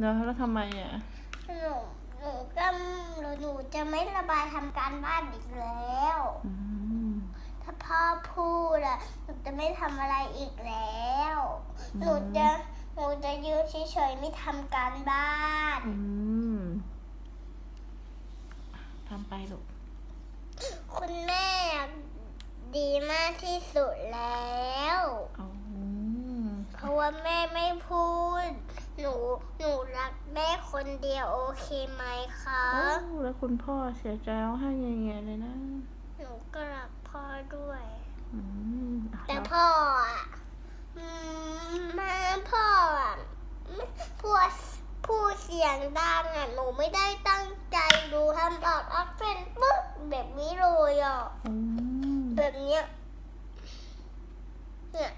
แล้วแล้วทำไมอะ หนูหนูก็หนูหนูจะไม่ระบายทำการบ้านอีกแล้ว อืม ถ้าพ่อพูดอะหนูจะไม่ทำอะไรอีกแล้วอืมหนูจะหนูจะยืนเฉยๆไม่ทำการบ้าน อืมทำไปลูก คุณแม่ดีมากที่สุดแล้วเอาเพราะว่าแม่ไม่พูด หนูหนูรักแม่ คนเดียวโอเคไหมคะโอ้แล้วคุณพ่อเสียใจร้องไห้เงี้ยๆเลยนะ หนูก็รักพ่อด้วย อืมอะแต่เราพ่ออะอืมแม่พ่ออะไม่พูดพูดเสียงดังอะ หนูไม่ได้ตั้งใจดูทำออกอัพเฟนปึ๊บแบบนี้เลยอะ อืมแบบเนี้ย เนี่ย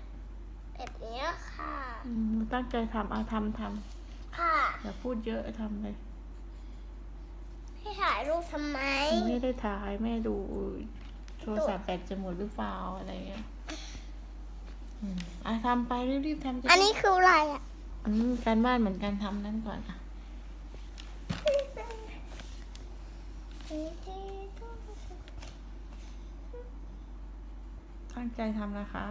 แบบเนี้ยค่ะ อืมตั้งใจทำเอาทำทค่ะำ อย่าพูดเยอะทำเลยให้ถ่ายรูปทำไม ไม่ได้ถ่ายแม่ดูโทรศัพท์แบตจะหมดหรือเปล่าอะไรเงี้ยอืมอะทำไปรีบๆทำจะอันนี้คืออะไรอะ อืมการบ้านเหมือนกันทำนั่นก่อนอะ ตั้งใจทำนะคะ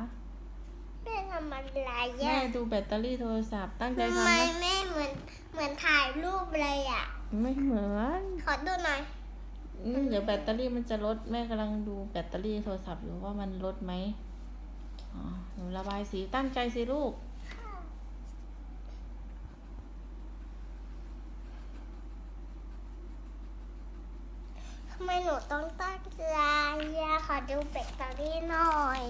แม่ทำอะไรแม่อะดูแบตเตอรี่โทรศัพท์ตั้งใจทำทำไมนะ แม่เหมือนเหมื อนถ่ายรูปเลยอะ ไม่เหมือนขอดูหน่อยอืมเดี๋ยวแบตเตอรี่มันจะลดแม่กำลังดูแบตเตอรี่โทรศัพท์อยู่ว่ามันลดไหมอ๋อหนูระบายสีตั้งใจสิลูกทำไมหนูต้องตั้งใจอะขอดูแบตเตอรี่หน่อย